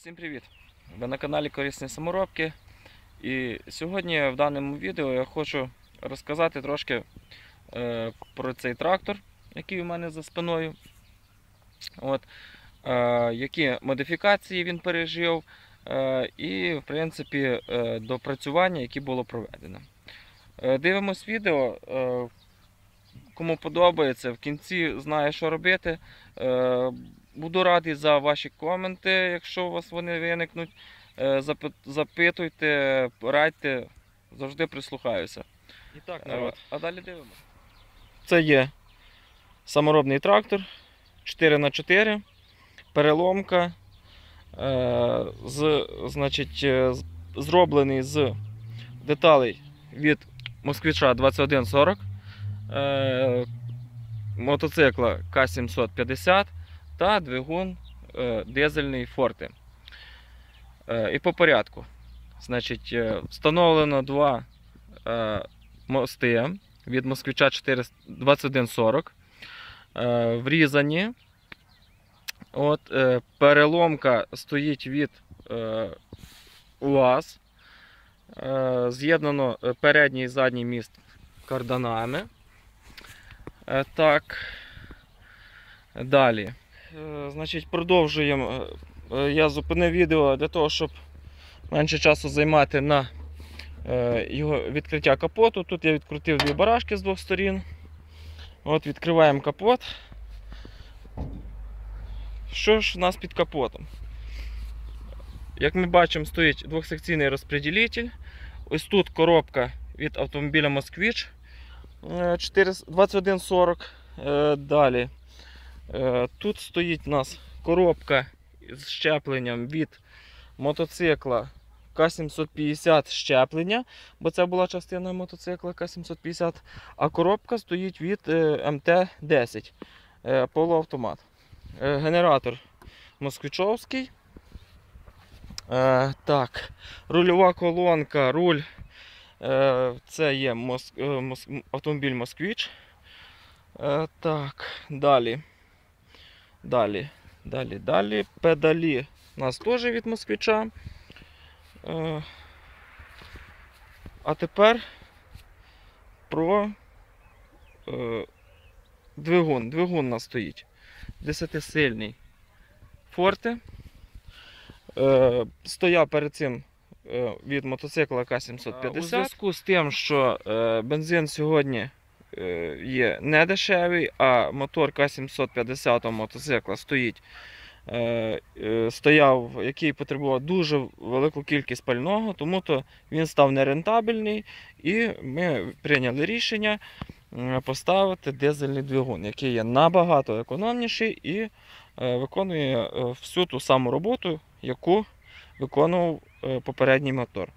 Усім привіт! Ви на каналі Корисні саморобки. І сьогодні в даному відео я хочу розказати трошки е, про цей трактор, який у мене за спиною. От, е, які модифікації він пережив, е, і, в принципі, е, допрацювання, які було проведено. Е, дивимось відео. Е, кому подобається, в кінці знає, що робити. Буду радий за ваші коменти, якщо у вас вони виникнуть. Е, Запитуйте, радьте, завжди прислухаюся. І так, Е, народ. А далі дивимося. Це є саморобний трактор 4х4, переломка. е, З, значить, зроблений з деталей від Москвича 2140, е, мотоцикла К750 та двигун е, дизельний Forte. Е, І по порядку. Значить, е, встановлено два мости від москвича 2140. Е, Врізані. От, переломка стоїть від УАЗ. З'єднано передній і задній міст карданами. Так. Далі. Е, Значить, продовжуємо. Е, е, Я зупинив відео для того, щоб менше часу займати на його відкриття капоту. Тут я відкрутив дві барашки з двох сторін. От Відкриваємо капот. Що ж у нас під капотом? Як ми бачимо, стоїть двохсекційний розподілитель. Ось тут коробка від автомобіля Москвич 4 2140. Е, Далі. Е, Тут стоїть у нас коробка з щепленням від мотоцикла К750 щеплення, бо це була частина мотоцикла К750, а коробка стоїть від е, МТ-10 е, полуавтомат. Генератор москвичовський. Так, рульова колонка, руль. Це є автомобіль Москвич. Так, далі. Далі, далі, далі. Педалі у нас теж від москвича. Е, А тепер про е, двигун. Двигун у нас стоїть. 10-сильний Форте. Е, Стояв перед цим від мотоцикла К750. У зв'язку з тим, що бензин сьогодні є не дешевий, а мотор К750 мотоцикла стоїть. е, е, Стояв, який потребував дуже велику кількість пального, тому то він став нерентабельний, і ми прийняли рішення поставити дизельний двигун, який є набагато економніший і е, виконує е, всю ту саму роботу, яку виконував е, попередній мотор.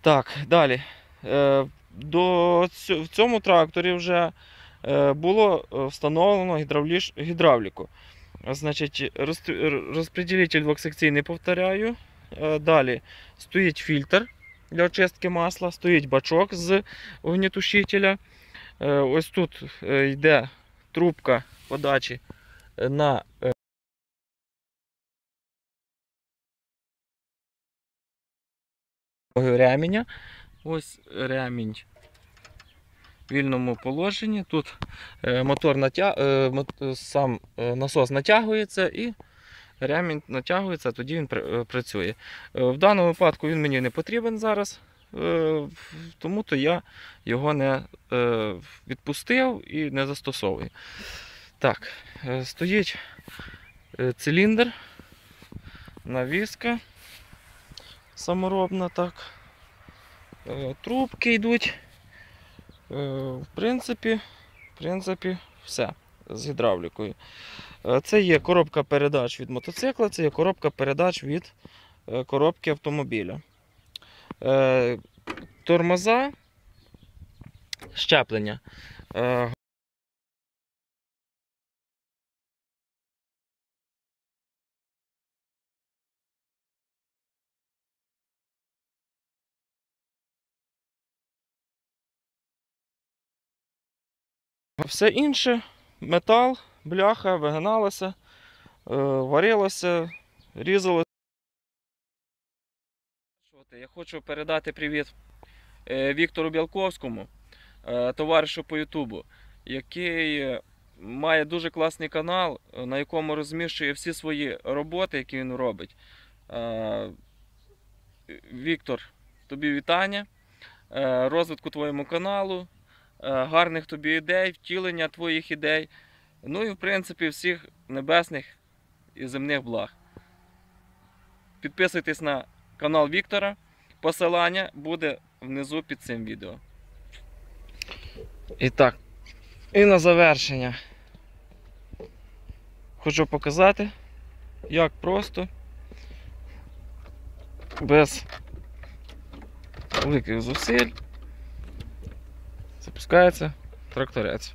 Так, далі. До в цьому тракторі вже е, було е, встановлено гідравліку. Значить, роз- розподілитель двохсекційний повторяю. Е, Далі стоїть фільтр для очистки масла, стоїть бачок з огнітушителя. Е, Ось тут йде трубка подачі на ременя. Ось ремінь в вільному положенні. Тут е, мотор натя... е, сам е, насос натягується і ремінь натягується, тоді він працює. В даному випадку він мені не потрібен зараз, тому то я його не відпустив і не застосовую. Так, стоїть циліндр, навіска саморобна, так. Е, Трубки йдуть. Е, В принципі, в принципі, все з гідравлікою. Е, Це є коробка передач від мотоцикла, це є коробка передач від коробки автомобіля. Тормоза, щеплення. Все інше, метал, бляха, вигиналося, е, варилося, різалося. Я хочу передати привіт е, Віктору Білковському, е, товаришу по Ютубу, який має дуже класний канал, на якому розміщує всі свої роботи, які він робить. Віктор, тобі вітання, розвитку твоєму каналу, гарних тобі ідей, втілення твоїх ідей. Ну і в принципі всіх небесних і земних благ. Підписуйтесь на канал Віктора. Посилання буде внизу під цим відео. І так. І на завершення. Хочу показати, як просто без великих зусиль запускається тракторець.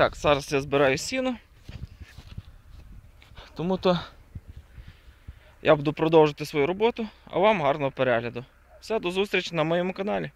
Так, зараз я збираю сіно. Тому то я буду продовжити свою роботу, а вам гарного перегляду. Все, до зустрічі на моєму каналі.